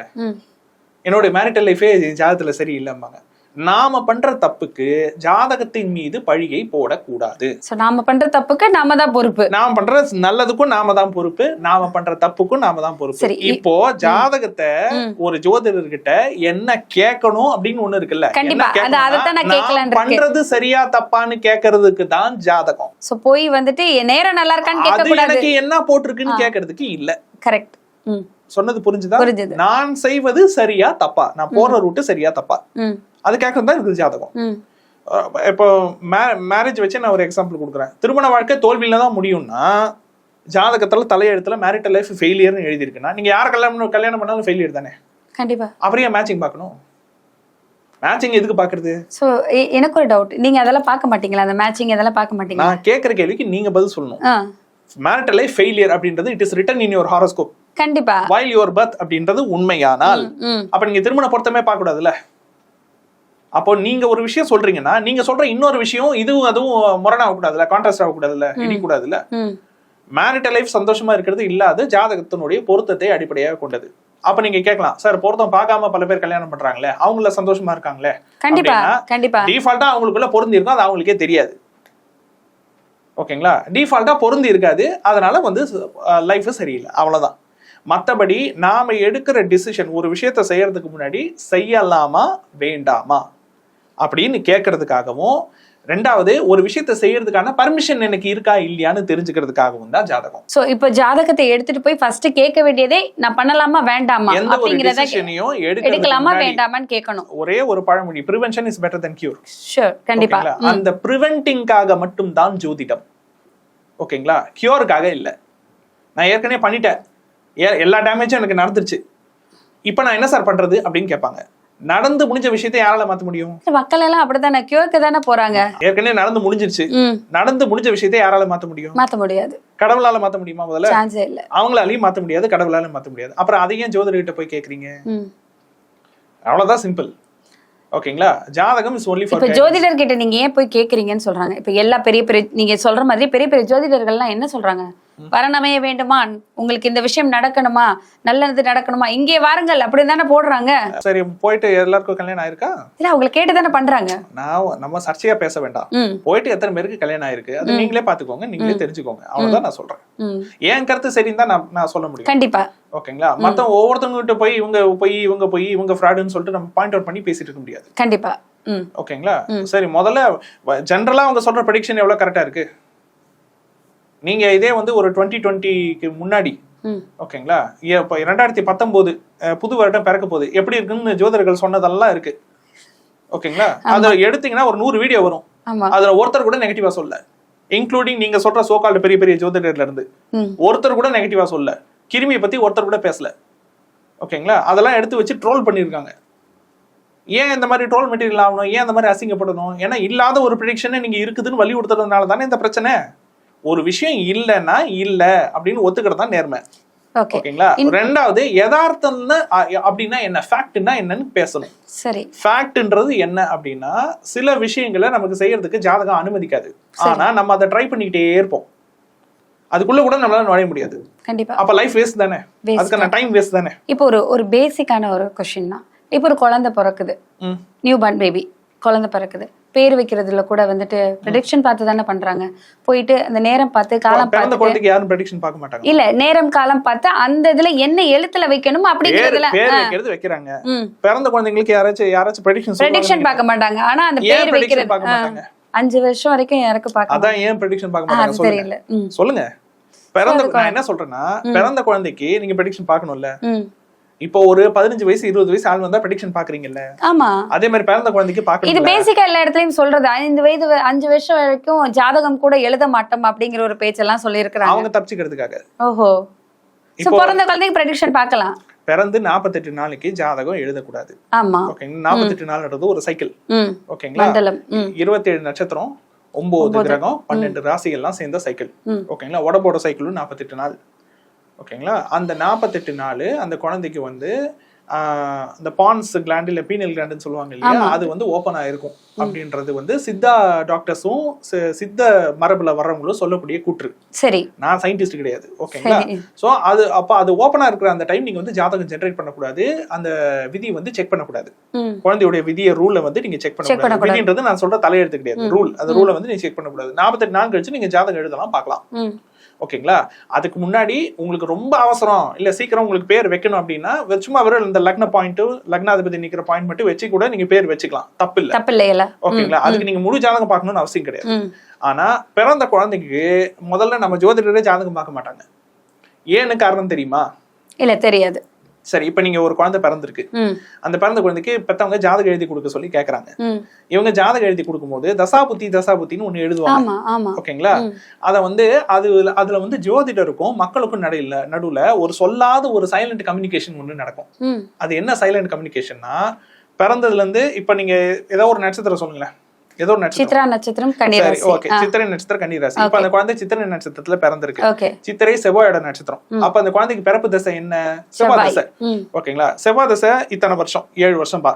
என்னோட மேரிட்டல் லைஃபே ஜாதகத்துல சரியில்லைம்பாங்க. நாம பண்ற தப்புக்கு ஜாதகத்தின் மீது பழியை போடக்கூடாது. நாம பண்ற தப்புக்கு நாம தான் பொறுப்பு. நாம பண்ற நல்லதுக்கும் நாம தான் பொறுப்பு நாம பண்ற தப்புக்கும் நாம தான் பொறுப்பு. இப்போ ஜாதகத்தை. ஒரு ஜோதிடர்கிட்ட என்ன கேட்கணும் அப்படின்னு ஒண்ணு இருக்குல்ல? கண்டிப்பா. பண்றது சரியா தப்பான்னு கேட்கறதுக்கு தான் ஜாதகம். சோ போய் வந்துட்டு நேரம் நல்லா இருக்கான்னு கேட்க கூடாது என்ன போட்டிருக்குன்னு கேட்கறதுக்கு இல்ல. கரெக்ட் சொன்னது புரிஞ்சுதா. நான் செய்வது சரியா தப்பா? நான் போற ரூட்டு சரியா தப்பா? அது கேட்கறது தான் இருக்குது ஜாதகம் இப்போ மேரேஜ் வச்சு நான் ஒரு எக்ஸாம்பிள் கொடுக்குறேன். திருமண வாழ்க்கை தோல்வியில தான் முடியும்னா ஜாதகத்துல தலையெழுத்துல மேரிட்டல் லைஃப் ஃபெயிலியர்னு எழுதியிருக்குன்னா நீங்க யார் கல்யாணம் கல்யாணம் பண்ணாலும் ஃபெயிலியர் தானே? கண்டிப்பா. அப்புறம் மேட்சிங் பார்க்கணும்? மேட்சிங் எதுக்கு பாக்குறது சோ எனக்கு ஒரு டவுட் நீங்க அதெல்லாம் பார்க்க மாட்டீங்களா? அந்த மேட்சிங் இதெல்லாம் பார்க்க மாட்டீங்களா? நான் கேட்கிற கேள்விக்கு நீங்க பதில் சொல்லணும். மேரிட்டல் லைஃப் ஃபெயிலியர் அப்படின்றது it is written in your horoscope கண்டிப்பா. வைல் யுவர் பர்த் அப்படின்றது உண்மையானால். அப்ப நீங்க திருமண பொருத்தமே பார்க்க கூடாதுல்ல அப்போ நீங்க ஒரு விஷயம் சொல்றீங்கன்னா நீங்க சொல்ற இன்னொரு விஷயம் இதுவும் அதுவும் முரணாக கூடாதுல்ல கான்ட்ராஸ்ட் ஆகக்கூடாதுல்ல இடிக்கூடாதுல்ல? மேரிட்டல் லைஃப் சந்தோஷமா இருக்கிறது இல்லாத ஜாதகத்தினுடைய பொருத்தத்தை அடிப்படையாக கொண்டது. அப்ப நீங்க கேட்கலாம் சார் பொருத்தம் பார்க்காம பல பேர் கல்யாணம் பண்றாங்களே அவங்கள சந்தோஷமா இருக்காங்களே? கண்டிப்பா கண்டிப்பா. டிஃபால்ட்டா அவங்களுக்குள்ள பொருந்தி இருக்கும் அது அவங்களுக்கே தெரியாது. ஓகேங்களா? டிஃபால்ட்டா பொருந்தி இருக்காது அதனால வந்து லைஃப் சரியில்லை. அவ்வளவுதான். மத்தபடி நாம எடுக்கிற டிசிஷன் ஒரு விஷயத்த செய்யறதுக்கு முன்னாடி செய்யலாமா வேண்டாமா? அப்படின்னு கேட்கறதுக்காகவும் ரெண்டாவது ஒரு விஷயத்த செய்யறதுக்கான பர்மிஷன் எனக்கு இருக்கா இல்லையான்னு தெரிஞ்சுக்கிறதுக்காகவும் தான் ஜாதகம். சோ இப்போ ஜாதகத்தை எடுத்துட்டு போய் ஃபர்ஸ்ட் கேட்க வேண்டியதே நான் பண்ணலாமா வேண்டாமா? எந்த ஒரு டிசிஷனையும் எடுக்கலாமா வேண்டாமான்னு கேட்கணும். ஒரே ஒரு பழமொழி prevention is better then cure sure கண்டிப்பா? அந்த ப்ரிவென்டிங்காக மட்டும் தான் ஜோதிடம். ஓகேங்களா? கியூருக்காக இல்ல. நான் ஏற்கனவே பண்ணிட்டேன். எல்லா டேமேஜும் எனக்கு நடந்துருச்சு. இப்போ நான் என்ன சார் பண்றது அப்படின்னு கேட்பாங்க. நடந்து முடிஞ்ச விஷயத்தை யாரால மாத்த முடியும்? மக்கள் எல்லாம் அப்படித்தானே? கியூருக்கு தானே போறாங்க. ஏற்கனவே நடந்து முடிஞ்சிருச்சு. நடந்து முடிஞ்ச விஷயத்தை யாரால மாத்த முடியும்? மாத்த முடியாது. கடவுளால மாத்த முடியுமா முதல்ல? சான்ஸே இல்ல. அவங்களாலையும் மாத்த முடியாது கடவுளால மாத்த முடியாது. அப்புறம் அதை ஏன் ஜோதிடர்கிட்ட போய் கேக்குறீங்க? அவ்வளவுதான் சிம்பிள் ஓகேங்களா? ஜாதகம் இஸ் ஒன்லி இப்ப ஜோதிடர் கிட்ட நீங்க ஏன் போய் கேக்குறீங்கன்னு சொல்றாங்க? இப்ப எல்லா பெரிய பெரிய நீங்க சொல்ற மாதிரி பெரிய பெரிய ஜோதிடர்கள்லாம் என்ன சொல்றாங்க? வரணமைய வேண்டுமா? உங்களுக்கு இந்த விஷயம் நடக்கணுமா? நல்லது நடக்கணுமா? இங்கே வாருங்கள் அப்படின்னு தானே போடுறாங்க. சரி போயிட்டு எல்லாருக்கும் கல்யாணம் ஆயிருக்கா? இல்ல அவங்களை கேட்டு தானே பண்றாங்க. நான் நம்ம சர்ச்சையா பேச வேண்டாம். போயிட்டு எத்தனை பேருக்கு கல்யாணம் ஆயிருக்கு அது நீங்களே பாத்துக்கோங்க நீங்களே தெரிஞ்சுக்கோங்க. அவ்வளவுதான் நான் சொல்றேன். என் கருத்து சரின்னு தான் நான் நான் சொல்ல முடியும். கண்டிப்பா. ஓகேங்களா? மத்த ஒவ்வொருத்தவங்க கிட்ட போய் இவங்க போய் இவங்க போய் இவங்க ஃப்ராடுன்னு சொல்லிட்டு நம்ம பாயிண்ட் அவுட் பண்ணி பேசிட்டு இருக்க முடியாது. கண்டிப்பா. ஓகேங்களா? சரி முதல்ல ஜென்ரலா அவங்க சொல்ற ப்ரெடிக்ஷன் எவ்வளவு கரெக்டா இருக்கு? நீங்க இதே வந்து ஒரு டுவெண்ட்டி டுவெண்ட்டிக்கு முன்னாடி ஓகேங்களா? இப்போ ரெண்டாயிரத்தி பத்தொன்பது புது வருடம் பிறக்க போகுது. எப்படி இருக்குன்னு ஜோதிடர்கள் சொன்னதெல்லாம் இருக்கு. ஓகேங்களா? அதை எடுத்தீங்கன்னா ஒரு நூறு வீடியோ வரும். அதுல ஒருத்தர் கூட நெகட்டிவா சொல்ல. இன்க்ளூடிங் நீங்க சொல்ற சோகால்டு பெரிய பெரிய ஜோதிடர்ல இருந்து. ஒருத்தர் கூட நெகட்டிவா சொல்ல. கிருமியை பத்தி ஒருத்தர் கூட பேசல. ஓகேங்களா? அதெல்லாம் எடுத்து வச்சு ட்ரோல் பண்ணியிருக்காங்க. ஏன் இந்த மாதிரி ட்ரோல் மெட்டீரியல் ஆகணும்? ஏன் இந்த மாதிரி அசிங்கப்படணும்? ஏன்னா இல்லாத ஒரு ப்ரிடிக்ஷனே நீங்க இருக்குதுன்னு வலியுறுத்துறதுனால தானே இந்த பிரச்சனை? ஒரு விஷயம் இல்லைன்னா இல்ல அப்படின்னு ஒத்துக்கிறது தான் நேர்மை. ஓகே ஓகேங்களா? ரெண்டாவது யதார்த்தம்னு அப்படின்னா என்ன? ஃபேக்ட்னா என்னன்னு பேசணும். சரி. ஃபேக்ட்ன்றது என்ன அப்படின்னா சில விஷயங்களை நமக்கு செய்யறதுக்கு ஜாதகம் அனுமதிக்காது. ஆனா நம்ம அதை ட்ரை பண்ணிக்கிட்டே இருப்போம். அதுக்குள்ள கூட நம்மளால நுழைய முடியாது. கண்டிப்பா. அப்ப லைஃப் வேஸ்ட் தானே? அதுக்கான டைம் வேஸ்ட் தானே? இப்போ ஒரு ஒரு பேசிக்கான ஒரு கொஸ்டின் தான். இப்போ ஒரு குழந்தை பிறக்குது. நியூ பார்ன் பேபி குழந்தை பிறக்குது. பேர் வைக்கிறதுல கூட வந்துட்டு ப்ரெடிக்ஷன் பார்த்து தானே பண்றாங்க. போயிட்டு அந்த நேரம் பார்த்து காலம் பார்த்து யாரும் ப்ரெடிக்ஷன் பார்க்க மாட்டாங்க இல்ல நேரம் காலம் பார்த்து அந்த இதுல என்ன எழுத்துல வைக்கணும் அப்படிங்கறதுல வைக்கிறது வைக்கிறாங்க. பிறந்த குழந்தைங்களுக்கு யாராச்சும் யாராச்சும் ப்ரெடிக்ஷன் ப்ரெடிக்ஷன் பார்க்க மாட்டாங்க. ஆனா அந்த பேர் வைக்கிறது பார்க்க ஆ, மாட்டாங்க? அஞ்சு வருஷம் வரைக்கும் யாருக்கும் பார்க்க அதான் ஏன் ப்ரெடிக்ஷன் பார்க்க மாட்டாங்க. சொல்லுங்க. தெரியல. ம். சொல்லுங்க. பிறந்த நான் என்ன சொல்றேன்னா பிறந்த குழந்தைக்கு நீங்க ப்ரெடிக்ஷன் பார்க்கணும்ல. இப்போ ஒரு பதினஞ்சு வயசு இருபது வயசு ஆள் வந்தா ப்ரெடிக்ஷன் பாக்குறீங்கல்ல ஆமா. அதே மாதிரி பிறந்த குழந்தைக்கு இது பார்க்கணும் பேசிக்கா எல்லா இடத்துலயும் சொல்றது. ஐந்து வயது அஞ்சு வருஷம் வரைக்கும் ஜாதகம் கூட எழுத மாட்டோம் அப்படிங்கிற ஒரு பேச்செல்லாம் சொல்லி அவங்க தப்பிச்சுக்கிறதுக்காக. ஓஹோ. பிறந்த குழந்தைக்கு ப்ரெடிக்ஷன் பார்க்கலாம். பிறந்து நாற்பத்தெட்டு நாளைக்கு ஜாதகம் எழுதக்கூடாது. ஆமா. ஓகேங்களா நாற்பத்தெட்டு நாள்ன்றது ஒரு சைக்கிள் ஓகேங்களா இருபத்தேழு நட்சத்திரம் ஒன்பது கிரகம் பன்னெண்டு ராசிகள்லாம் சேர்ந்த சைக்கிள். ஓகேங்களா உடம்போட சைக்கிளும் நாற்பத்தெட்டு நாள். ஓகேங்களா? அந்த நாற்பத்தெட்டு நாள் அந்த குழந்தைக்கு வந்து அந்த பான்ஸ் கிளாண்ட் இல்ல பீனல் கிளாண்டுன்னு சொல்லுவாங்க இல்லையா? அது வந்து ஓப்பன் ஆயிருக்கும் அப்படின்றது வந்து சித்தா டாக்டர்ஸும் சித்த மரபுல வர்றவங்களும் சொல்லக்கூடிய கூற்று. சரி. நான் சயின்டிஸ்ட் கிடையாது. ஓகேங்களா? சோ அது அப்ப அது ஓப்பனா இருக்கிற அந்த டைம் நீங்க வந்து ஜாதகம் ஜெனரேட் பண்ணக்கூடாது. அந்த விதி வந்து செக் பண்ணக்கூடாது. குழந்தையுடைய விதிய ரூலை வந்து நீங்க செக் பண்ணக்கூடாது. விதின்றது நான் சொல்ற தலையெழுத்து கிடையாது. ரூல் அந்த ரூலை வந்து நீங்க செக் பண்ணக்கூடாது. நாற்பத்தெட்டு நாள் கழிச்சு நீங்க ஜாதகம் எழுதலாம் பார்க்கலாம். ஓகேங்களா? அதுக்கு முன்னாடி உங்களுக்கு ரொம்ப அவசரம். இல்ல சீக்கிரம் உங்களுக்கு பேர் வைக்கணும் அப்படின்னா சும்மா வெறும் இந்த லக்ன பாயிண்ட் லக்னாதிபதி நிக்கிற பாயிண்ட் மட்டும் வச்சு கூட நீங்க பேர் வச்சுக்கலாம். தப்பு இல்ல தப்பு இல்லையில ஓகேங்களா அதுக்கு நீங்க முழு ஜாதகம் பார்க்கணும்னு அவசியம் கிடையாது. ஆனா பிறந்த குழந்தைக்கு முதல்ல நம்ம ஜோதிடரே ஜாதகம் பார்க்க மாட்டாங்க. ஏன்னு காரணம் தெரியுமா? இல்ல தெரியாது. சரி இப்ப நீங்க ஒரு குழந்தை பிறந்திருக்கு. அந்த பிறந்த குழந்தைக்கு பெத்தவங்க ஜாதகம் எழுதி கொடுக்க சொல்லி கேக்குறாங்க. இவங்க ஜாதகம் எழுதி கொடுக்கும்போது தசாபுத்தி தசாபுத்தின்னு ஒண்ணு எழுதுவாங்க. ஓகேங்களா. அத வந்து அது அதுல வந்து ஜோதிடருக்கும் மக்களுக்கும் நடுவில் நடுவுல ஒரு சொல்லாத ஒரு சைலண்ட் கம்யூனிகேஷன் ஒண்ணு நடக்கும். அது என்ன சைலண்ட் கம்யூனிகேஷன்னா பிறந்ததுல இருந்து இப்ப நீங்க ஏதோ ஒரு நட்சத்திரம் சொல்லுங்களேன். ஏதோ சித்ரா நட்சத்திரம் கன்னிராசி ஓகே. சித்திரை நட்சத்திரம் கன்னிராசி இப்ப அந்த குழந்தை சித்திரை நட்சத்திரத்துல பிறந்திருக்கு. சித்திரை செவ்வாயோட நட்சத்திரம். அப்ப அந்த குழந்தைக்கு பிறப்பு தசை என்ன? செவ்வாய் தசை. ஓகேங்களா? செவ்வாய் தசை இத்தனை வருஷம். ஏழு வருஷம் பா.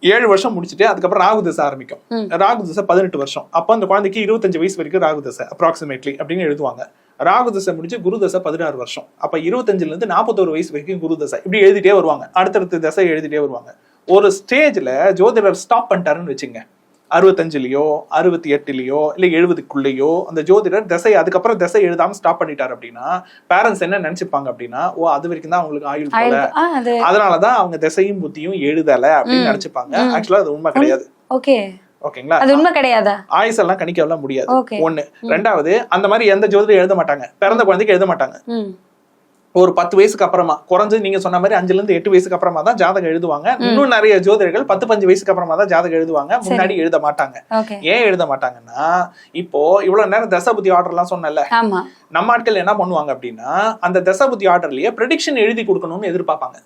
ஏழு வருஷம் முடிச்சுட்டு அதுக்கப்புறம் ராகு தசை ஆரம்பிக்கும். ராகு தசை பதினெட்டு வருஷம். அப்ப அந்த குழந்தைக்கு இருபத்தஞ்சு வயசு வரைக்கும் ராகு தசை அப்ராக்சிமேட்லி அப்படின்னு எழுதுவாங்க. ராகு தசை முடிச்சு குரு தசை பதினாறு வருஷம். அப்ப இருபத்தஞ்சுல இருந்து நாற்பத்தோரு வயசு வரைக்கும் குரு தசை. இப்படி எழுதிட்டே வருவாங்க. அடுத்தடுத்த தசை எழுதிட்டே வருவாங்க. ஒரு ஸ்டேஜ்ல ஜோதிடர் ஸ்டாப் பண்ணிட்டாருன்னு வச்சுங்க. அறுபத்தஞ்சுலயோ அறுபத்தி எட்டுலயோ இல்ல எழுபதுக்குள்ளேயோ அந்த ஜோதிடர் திசை அதுக்கப்புறம் திசை எழுதாம ஸ்டாப் பண்ணிட்டாரு அப்படின்னா பேரண்ட்ஸ் என்ன நினைச்சுப்பாங்க அப்படின்னா ஓ அது வரைக்கும் தான் அவங்களுக்கு ஆயுள் போல. ஆயுள் ஆ அது அதனாலதான் அவங்க திசையும் புத்தியும் எழுதல அப்படின்னு நினைச்சுப்பாங்க. ஆக்சுவலா அது உண்மை கிடையாது. ஓகே. ஓகேங்களா? அது உண்மை கிடையாதா? ஆயுஸ் எல்லாம் கணிக்கலாம் முடியாது ஒண்ணு. ரெண்டாவது அந்த மாதிரி எந்த ஜோதிடம் எழுத மாட்டாங்க. பிறந்த குழந்தைக்கு எழுத மாட்டாங்க. ஒரு பத்து வயசுக்கு அப்புறமா குறைஞ்சு நீங்க சொன்ன மாதிரி அஞ்சுல இருந்து எட்டு வயசுக்கு அப்புறமா தான் ஜாதகம் எழுதுவாங்க. இன்னும் நிறைய ஜோதிடர்கள் பத்து பஞ்சு வயசுக்கு அப்புறமா தான் ஜாதகம் எழுதுவாங்க. முன்னாடி எழுத மாட்டாங்க. ஏன் எழுத மாட்டாங்கன்னா இப்போ இவ்வளவு நேரம் தசபுத்தி ஆர்டர் எல்லாம் சொன்னல நம்ம ஆட்கள் என்ன பண்ணுவாங்க அப்படின்னா அந்த தசபுத்தி ஆர்டர்லயே ப்ரெடிக்ஷன் எழுதி கொடுக்கணும்னு எதிர்பார்ப்பாங்க.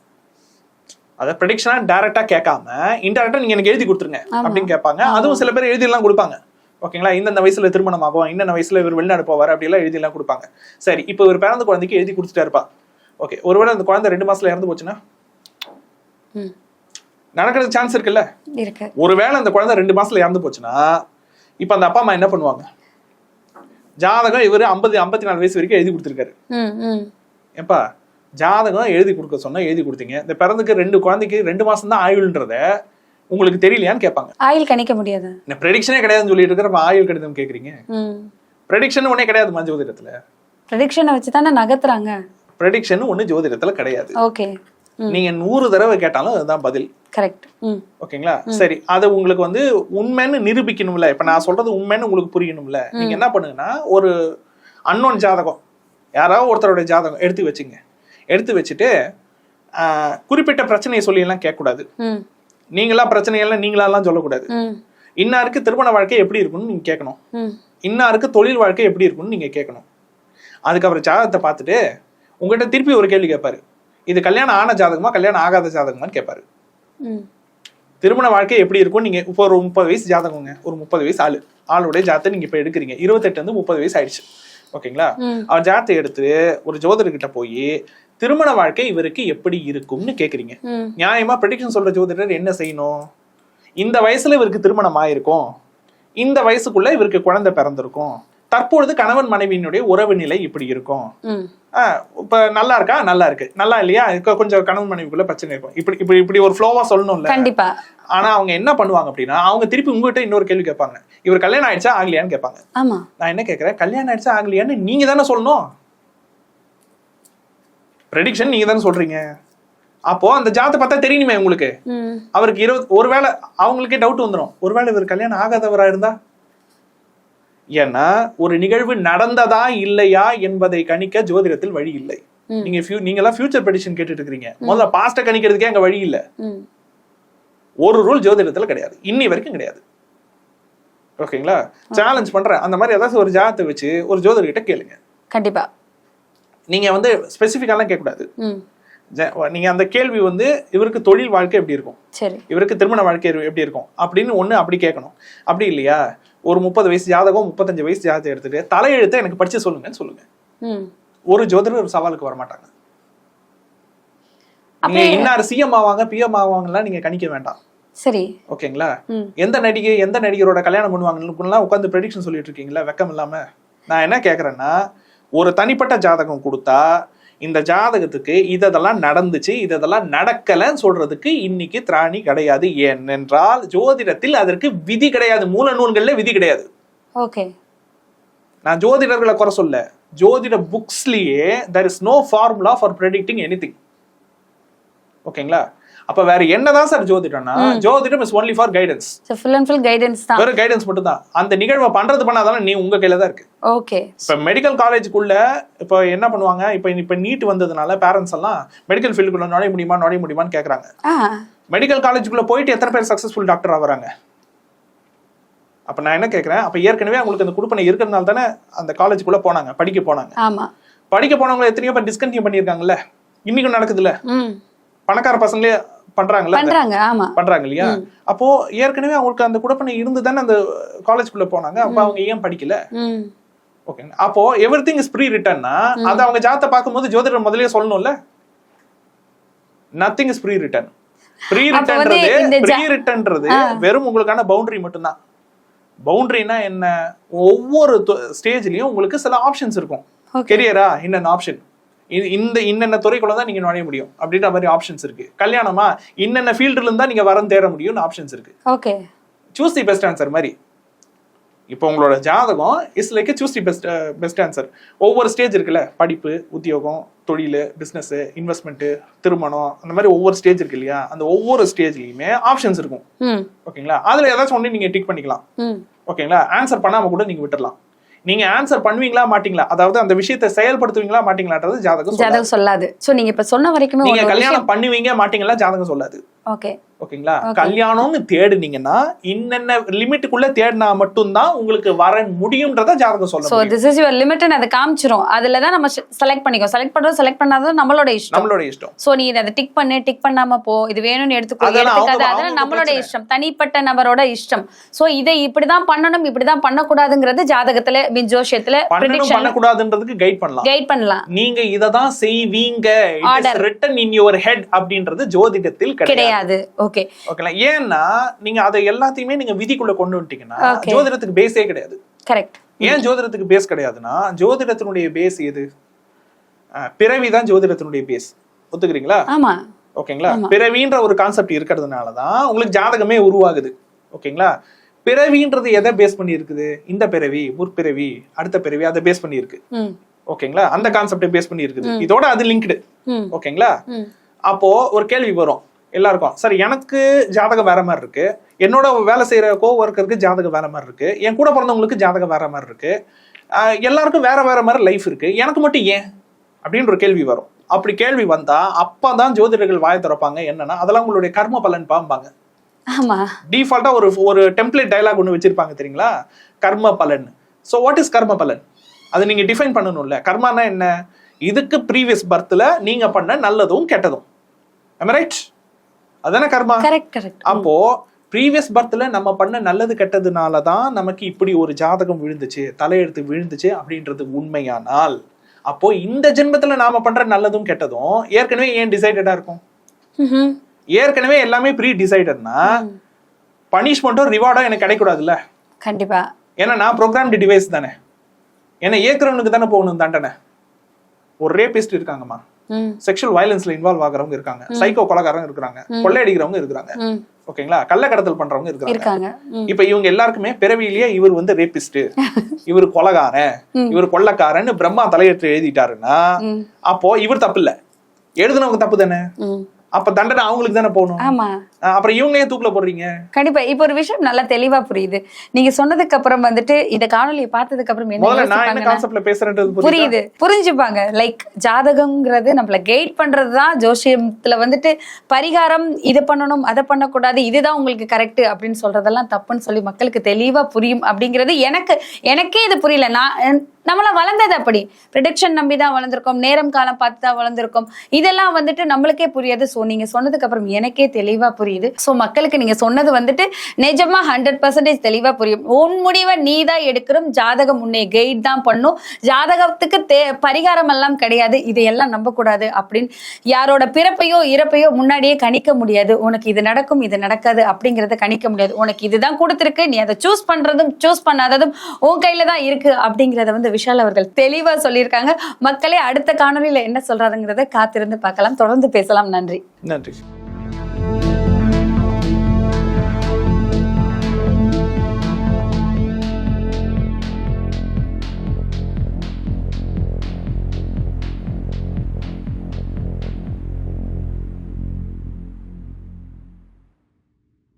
அத ப்ரெடிக்ஷனா டைரக்டா கேட்காம இன்டைரக்டா நீங்க எனக்கு எழுதி கொடுத்துருங்க அப்படின்னு கேட்பாங்க. அதுவும் சில பேர் எழுதி எல்லாம் கொடுப்பாங்க. ஓகேங்களா? இந்தந்த வயசுல திருமணம் ஆகும் இன்னென்ன வயசுல இவர் வெளிநாடு போவார் அப்படி எல்லாம் எழுதி எல்லாம் கொடுப்பாங்க. சரி இப்போ இவர் பிறந்த குழந்தைக்கு எழுதி கொடுத்துட்டா இருப்பா ஓகே ஒருவேளை அந்த குழந்தை ரெண்டு மாசத்துல இறந்து போச்சுன்னா? ம். நடக்கிறதுக்கு சான்ஸ் இருக்குல்ல? இருக்கு. ஒருவேளை அந்த குழந்தை ரெண்டு மாசத்துல இறந்து போச்சுன்னா இப்ப அந்த அப்பா அம்மா என்ன பண்ணுவாங்க? ஜாதகம் இவர் ஐம்பது ஐம்பத்தி நாலு வயசு வரைக்கும் எழுதி கொடுத்துருக்காரு. ஏப்பா ஜாதகம் எழுதி கொடுக்க சொன்னா எழுதி கொடுத்தீங்க. இந்த பிறந்துக்கு ரெண்டு குழந்தைக்கு ரெண்டு மாசம் தான் ஆயுள்ன்றத உங்களுக்கு தெரியலையான்னு கேட்பாங்க. ஆயில் கணிக்க முடியாது. இந்த ப்ரெடிக்ஷனே கிடையாதுன்னு சொல்லிட்டு இருக்கிற ஆயுள் கடிதம் கேக்குறீங்க? ம். ப்ரெடிக்ஷன் ஒன்னே கிடையாது மஞ்ச ஜோதிடத்துல ப்ரெடிக்ஷனை வச்சு தானே நகர்த்துறாங்க. ப்ரெடிக்ஷன் ஒண்ணு ஜோதிடத்துல கிடையாது. ஓகே நீங்க நூறு தடவை கேட்டாலும் அதுதான் பதில். கரெக்ட் ஓகேங்களா? சரி அது உங்களுக்கு வந்து உண்மைன்னு நிரூபிக்கணும்ல. இப்ப நான் சொல்றது உண்மைன்னு உங்களுக்கு புரியணும்ல. நீங்க என்ன பண்ணுங்கன்னா ஒரு அன்னோன் ஜாதகம். யாராவது ஒருத்தரோட ஜாதகம் எடுத்து வச்சுங்க. எடுத்து வச்சுட்டு குறிப்பிட்ட பிரச்சனையை சொல்லி எல்லாம் கேட்கக்கூடாது நீங்களா பிரச்சனையெல்லாம் நீங்களாலாம் சொல்லக்கூடாது. இன்னாருக்கு திருமண வாழ்க்கை எப்படி இருக்கும்னு நீங்க கேட்கணும். இன்னாருக்கு தொழில் வாழ்க்கை எப்படி இருக்கும்னு நீங்க கேட்கணும். அதுக்கப்புறம் ஜாதகத்தை பார்த்துட்டு உங்ககிட்ட திருப்பி ஒரு கேள்வி கேட்பாரு. இது கல்யாணம் ஆன ஜாதகமா கல்யாணம் ஆகாத ஜாதகமான்னு கேட்பாரு. திருமண வாழ்க்கை எப்படி இருக்கும் நீங்க இப்போ ஒரு முப்பது வயசு ஜாதகங்க ஒரு முப்பது வயசு ஆளு. ஆளுடைய ஜாதத்தை நீங்க இப்ப எடுக்கிறீங்க. இருபத்தெட்டு வந்து முப்பது வயசு ஆயிடுச்சு. ஓகேங்களா? ம். அவர் ஜாதத்தை எடுத்து ஒரு ஜோதிடர்கிட்ட போய் திருமண வாழ்க்கை இவருக்கு எப்படி இருக்கும்னு கேக்குறீங்க. நியாயமா ப்ரெடிக்ஷன் சொல்ற ஜோதிடர் என்ன செய்யணும்? இந்த வயசுல இவருக்கு திருமணம் ஆயிருக்கும் இந்த வயசுக்குள்ள இவருக்கு குழந்தை பிறந்திருக்கும். தற்பொழுது கணவன் மனைவியினுடைய உறவு நிலை இப்படி இருக்கும். இப்ப நல்லா இருக்கா? நல்லா இருக்கு. நல்லா இல்லையா? கொஞ்சம் கணவன் மனைவிக்குள்ள பிரச்சனை இருக்கும். இப்படி இப்படி இப்படி ஒரு ஃப்ளோவா சொல்லணும்ல. கண்டிப்பா. ஆனா அவங்க என்ன பண்ணுவாங்க அப்படின்னா அவங்க திருப்பி உங்ககிட்ட இன்னொரு கேள்வி கேட்பாங்க. இவர் கல்யாணம் ஆயிடுச்சா ஆகலையான்னு கேட்பாங்க. ஆமா. நான் என்ன கேட்கறேன் கல்யாணம் ஆயிடுச்சா ஆகலையான்னு நீங்க தானே சொல்லணும். ப்ரெடிக்ஷன் நீங்க தானே சொல்றீங்க. அப்போ அந்த ஜாதத்தை பார்த்தா தெரியணுமே உங்களுக்கு. அவருக்கு இருபது ஒருவேளை அவங்களுக்கே டவுட் வந்துடும் ஒருவேளை இவர் கல்யாணம் ஆகாதவரா இருந்தா? ஏன்னா ஒரு நிகழ்வு நடந்ததா இல்லையா என்பதை கணிக்க ஜோதிடத்தில் வழி இல்லை. நீங்க நீங்க எல்லாம் ஃபியூச்சர் ப்ரெடிக்ஷன் கேட்டுட்டு இருக்கீங்க முதல்ல பாஸ்ட கணிக்கிறதுக்கே அங்க வழி இல்ல. ஒரு ரூல் ஜோதிடத்துல கிடையாது. இன்னி வரைக்கும் கிடையாது. ஓகேங்களா? சேலஞ்ச் பண்றேன். அந்த மாதிரி ஏதாச்சும் ஒரு ஜாதத்தை வச்சு ஒரு ஜோதிடர்கிட்ட கேளுங்க. கண்டிப்பா. நீங்க வந்து ஸ்பெசிஃபிக்காலாம் கேட்கக்கூடாது. நீங்க அந்த கேள்வி வந்து இவருக்கு தொழில் வாழ்க்கை எப்படி இருக்கும்? சரி. இவருக்கு திருமண வாழ்க்கை எப்படி இருக்கும்? அப்படின்னு ஒண்ணு அப்படி கேட்கணும். அப்படி இல்லையா? ஒரு முப்பது வயசு ஜாதகம் முப்பத்தஞ்சு வயசு ஜாதகம் எடுத்துட்டு தலையெழுத்தை எனக்கு படிச்சு சொல்லுங்கன்னு சொல்லுங்க. ஒரு ஜோதிடர் ஒரு சவாலுக்கு வர மாட்டாங்க. நீங்க இன்னார் சிஎம் ஆவாங்க பிஎம் ஆவாங்கலாம் நீங்க கணிக்க வேண்டாம். சரி. ஓகேங்களா? எந்த நடிகை எந்த நடிகரோட கல்யாணம் பண்ணுவாங்கலாம் உட்காந்து ப்ரெடிக்ஷன் சொல்லிட்டு இருக்கீங்களா? வெக்கம் இல்லாம நான் என்ன கேக்குறேன்னா ஒரு தனிப்பட்ட ஜாதகம் கொடுத்தா இந்த ஜாதகத்துக்கு இதெல்லாம் நடந்துச்சு இதெல்லாம் நடக்கலன்னு சொல்றதுக்கு இன்னைக்கு திராணி கிடையாது. ஏனென்றால் ஜோதிடத்தில் அதற்கு விதி கிடையாது. மூல நூல்கள்ல விதி கிடையாது. ஓகே. நான் ஜோதிடர்களை குறை சொல்ல. ஜோதிட புக்ஸ்லயே there is no formula for predicting anything ஓகேங்களா? அப்ப வேற என்னதான் சார் ஜோதிடம்னா ஜோதிடம் is only for guidance full and full guidance தான். வெறும் கைடன்ஸ் மட்டும் தான் அந்த நிகழ்வை பண்றது பண்ணாதானே நீ உங்க கையில தான் இருக்கு. ஓகே இப்ப மெடிக்கல் காலேஜுக்குள்ள இப்ப என்ன பண்ணுவாங்க? இப்ப இப்ப நீட் வந்ததுனால பேரண்ட்ஸ் எல்லாம் மெடிக்கல் ஃபீல்டுக்குள்ள நுழைய முடியுமா நுழைய முடியுமான்னு கேக்குறாங்க. மெடிக்கல் காலேஜுக்குள்ள போயிட்டு எத்தனை பேர் சக்சஸ்ஃபுல் டாக்டர் ஆகுறாங்க? அப்ப நான் என்ன கேக்குறேன்? அப்ப ஏற்கனவே அவங்களுக்கு அந்த குடுப்பனை இருக்கிறதுனால தானே அந்த காலேஜுக்குள்ள போனாங்க படிக்க போனாங்க. ஆமா. படிக்க போனவங்க எத்தனையோ பேர் டிஸ்கண்டினியூ பண்ணியிருக்காங்கல்ல. இன்னைக்கும் நடக்குதுல்ல. பணக்கார பசங்களே பண்றாங்கல்ல அதை? பண்றாங்க ஆமா. பண்றாங்க இல்லையா அப்போ ஏற்கனவே அவங்களுக்கு அந்த குடப்பனை இருந்து தானே அந்த காலேஜ்குள்ள போனாங்க. அப்ப அவங்க ஏன் படிக்கல? ஓகே அப்போ எவ்ரி திங் இஸ் ப்ரீ ரிட்டர்ன்னா அது அவங்க ஜாத்தை பார்க்கும்போது ஜோதிடர் முதல்லயே சொல்லணும்ல? Nothing is pre written pre ரிட்டர்ன்றது pre ரிட்டர்ன்றது வெறும் உங்களுக்கான பவுண்டரி மட்டும்தான். பவுண்டரினா என்ன? ஒவ்வொரு ஸ்டேஜ்லயும் உங்களுக்கு சில ஆப்ஷன்ஸ் இருக்கும். கெரியரா இன்னென்ன ஆப்ஷன் இந்த இன்னென்ன துறைக்குள்ள தான் நீங்க நுழைய முடியும். அப்படின்ற மாதிரி ஆப்ஷன்ஸ் இருக்கு. கல்யாணமா இன்னென்ன ஃபீல்டுல இருந்தா நீங்க வரம் தேட முடியும்னு ஆப்ஷன்ஸ் இருக்கு. Okay choose the best answer மாதிரி. இப்போ உங்களோட ஜாதகம் is like choose the best best answer ஒவ்வொரு ஸ்டேஜ் இருக்குல்ல. படிப்பு உத்தியோகம் தொழில் பிஸ்னஸ் இன்வெஸ்ட்மெண்ட் திருமணம் அந்த மாதிரி ஒவ்வொரு ஸ்டேஜ் இருக்கு இல்லையா? அந்த ஒவ்வொரு ஸ்டேஜ்லயுமே ஆப்ஷன்ஸ் இருக்கும். ம். ஓகேங்களா அதுல ஏதாச்சும் ஒண்ணு நீங்க டிக் பண்ணிக்கலாம். ஓகேங்களா ஆன்சர் பண்ணாம கூட நீங்க விட்டுறலாம். நீங்க ஆன்சர் பண்ணுவீங்களா மாட்டீங்களா? அதாவது அந்த விஷயத்தை செயல்படுத்துவீங்களா மாட்டீங்களான்றது ஜாதகம். ஜாதகம் சொல்லாது. சோ நீங்க இப்ப சொன்ன வரைக்குமே நீங்க கல்யாணம் பண்ணுவீங்க மாட்டீங்களா ஜாதகம் சொல்லாது. ஓகே. ஓகேங்களா? கல்யாணம்னு தேடுனீங்கன்னா இன்னென்ன லிமிட்டுக்குள்ள தேடினா மட்டும்தான் உங்களுக்கு வர முடியும்ன்றத ஜாதகம் சொல்ல சோ முடியும். திஸ் இஸ் யுவர் லிமிட் அதை காமிச்சிரும். அதுல தான் நம்ம செலக்ட் பண்ணிக்கோ. செலக்ட் பண்றது செலக்ட் பண்ணாதது நம்மளோட இஷ்டம். நம்மளோட இஷ்டம். சோ நீ அதை டிக் பண்ணு டிக் பண்ணாம போ. இது வேணும்னு எடுத்துக்கோ எடுத்துக்காத அதெல்லாம் நம்மளோட. இஷ்டம். தனிப்பட்ட நபரோட இஷ்டம். சோ இதை இப்படிதான் பண்ணணும் இப்படிதான் பண்ணக்கூடாதுங்கிறது ஜாதகத்துல மீன் ஜோஷியத்துல பண்ணக்கூடாதுன்றதுக்கு கைட் பண்ணலாம். கைட் பண்ணலாம். நீங்க இததான் செய்வீங்க. Order. Written in your head அப்படின்றது ஜோதிடத்தில் கிடையாது. கிடையாது. ஓகே ஓகேங்களா ஏன்னா நீங்க அதை எல்லாத்தையுமே நீங்க விதிக்குள்ள கொண்டு வந்துட்டீங்கன்னா. ஜோதிடத்துக்கு பேஸே கிடையாது. கரெக்ட் ஏன் ஜோதிடத்துக்கு பேஸ் கிடையாதுன்னா ஜோதிடத்தினுடைய பேஸ் எது? பிறவி தான் ஜோதிடத்தினுடைய பேஸ் ஒத்துக்கிறீங்களா? ஆமா. ஓகேங்களா பிறவின்ற ஒரு கான்செப்ட் இருக்கிறதுனால தான் உங்களுக்கு ஜாதகமே உருவாகுது. ஓகேங்களா பிறவின்றது எதை பேஸ் பண்ணி இருக்குது இந்த பிறவி முற்பிறவி அடுத்த பிறவி அதை பேஸ் பண்ணி இருக்கு ஓகேங்களா அந்த கான்செப்டை பேஸ் பண்ணி இருக்குது இதோட அது லிங்க்டு ஓகேங்களா அப்போ ஒரு கேள்வி வரும். எல்லாருக்கும். சார் எனக்கு ஜாதகம் வேற மாதிரி இருக்கு. என்னோட வேலை செய்யற கோ ஒர்க்கருக்கு ஜாதகம் வேற மாதிரி இருக்கு. என் கூட பிறந்தவங்களுக்கு ஜாதகம் வேற மாதிரி இருக்கு. எல்லாருக்கும் வேற வேற மாதிரி லைஃப் இருக்கு. எனக்கு மட்டும் ஏன்? அப்படின்ற ஒரு கேள்வி வரும். அப்படி கேள்வி வந்தா அப்பதான் ஜோதிடர்கள் வாய திறப்பாங்க. என்னன்னா அதெல்லாம் உங்களுடைய கர்ம பலன் பாம்பாங்க டிஃபால்ட்டா ஒரு ஒரு டெம்ப்ளேட் டயலாக் ஒன்று வச்சிருப்பாங்க தெரியுங்களா? கர்ம பலன். ஸோ வாட் இஸ் கர்ம பலன்? அதை நீங்க டிஃபைன் பண்ணணும்ல. கர்மானா என்ன? இதுக்கு ப்ரீவியஸ் பர்த்ல நீங்க பண்ண நல்லதும் கெட்டதும். ரைட் அதானே கர்மா? கரெக்ட் கரெக்ட் அப்போ ப்ரீவியஸ் பர்த்ல நம்ம பண்ண நல்லது கெட்டதுனால தான் நமக்கு இப்படி ஒரு ஜாதகம் விழுந்துச்சு தலையெழுத்து விழுந்துச்சு அப்படின்றது உண்மையானால் அப்போ இந்த ஜென்மத்துல நாம பண்ற நல்லதும் கெட்டதும் ஏற்கனவே ஏன் டிசைடடா இருக்கும்? ஏற்கனவே எல்லாமே ப்ரீ டிசைடட்னா பனிஷ்மெண்ட்டும் ரிவார்டும் எனக்கு கிடைக்கூடாதுல்ல கண்டிப்பா. ஏன்னா நான் ப்ரோக்ராம்டு டிவைஸ் தானே. ஏன்னா ஏற்கிறவனுக்கு தானே போகணும் தண்டனை. ஒரு ரேபிஸ்ட் இருக்காங்கம்மா. செக்ஷுவல் வயலன்ஸ்ல இன்வால்வ் ஆகுறவங்க இருக்காங்க. சைக்கோ கொலைகாரங்க இருக்கிறாங்க. கொள்ளையடிக்கிறவங்க இருக்கிறாங்க. ஓகேங்களா? கள்ளக்கடத்தல் பண்றவங்க இருக்கிறாங்க. இருக்காங்க. இப்ப இவங்க எல்லாருக்குமே பிறவியிலேயே இவர் வந்து ரேபிஸ்ட் இவர் கொலகாரன். இவர் கொள்ளக்காரன்னு பிரம்மா தலையெழுத்து எழுதிட்டாருன்னா. அப்போ இவர் தப்பு இல்ல. எழுதுனவங்க தப்பு தானே? அப்ப தண்டனை அவங்களுக்கு தானே போகணும்? ஆமா. அப்புறம் இவங்க ஏன் தூக்குல போடுறீங்க? கண்டிப்பா. இப்போ ஒரு விஷயம் நல்லா தெளிவா புரியுது. நீங்க சொன்னதுக்கு அப்புறம் வந்துட்டு இந்த காணொலியை பார்த்ததுக்கு அப்புறம் என்ன கான்செப்ட்ல பேசுறேன்றது புரியுதா? புரியுது. புரிஞ்சுப்பாங்க. லைக் ஜாதகம்ங்கிறது நம்மள கைட் பண்றதுதான் ஜோசியத்துல வந்துட்டு பரிகாரம் இது பண்ணணும் அதை பண்ணக்கூடாது இதுதான் உங்களுக்கு கரெக்ட் அப்படின்னு சொல்றதெல்லாம் தப்புன்னு சொல்லி மக்களுக்கு தெளிவா புரியும் அப்படிங்கிறது எனக்கு எனக்கே இது புரியல. நான் நம்மளாம் வளர்ந்தது அப்படி. ப்ரிடிக்ஷன் நம்பி தான் வளர்ந்துருக்கோம். நேரம் காலம் பார்த்து தான் வளர்ந்துருக்கோம். இதெல்லாம் வந்துட்டு நம்மளுக்கே புரியாது. ஸோ நீங்க சொன்னதுக்கு அப்புறம் எனக்கே தெளிவாக புரியுது. ஸோ மக்களுக்கு நீங்க சொன்னது வந்துட்டு நிஜமா ஹண்ட்ரட் பர்சன்டேஜ் தெளிவாக புரியும். உன் முடிவை நீ தான் எடுக்கணும் ஜாதகம் உன்னை கைட் தான் பண்ணும். ஜாதகத்துக்கு தே பரிகாரம் எல்லாம் கிடையாது. இதையெல்லாம் நம்பக்கூடாது அப்படின்னு யாரோட பிறப்பையோ இறப்பையோ முன்னாடியே கணிக்க முடியாது. உனக்கு இது நடக்கும் இது நடக்காது அப்படிங்கிறத கணிக்க முடியாது. உனக்கு இதுதான் கொடுத்துருக்கு. நீ அதை சூஸ் பண்றதும் சூஸ் பண்ணாததும் உன் கையில தான் இருக்கு அப்படிங்கிறத வந்து விஷால் அவர்கள் தெளிவா சொல்லியிருக்காங்க. மக்களே அடுத்த காணொலியில் என்ன சொல்கிறாருங்கிறத காத்திருந்து பார்க்கலாம். தொடர்ந்து பேசலாம். நன்றி. நன்றி.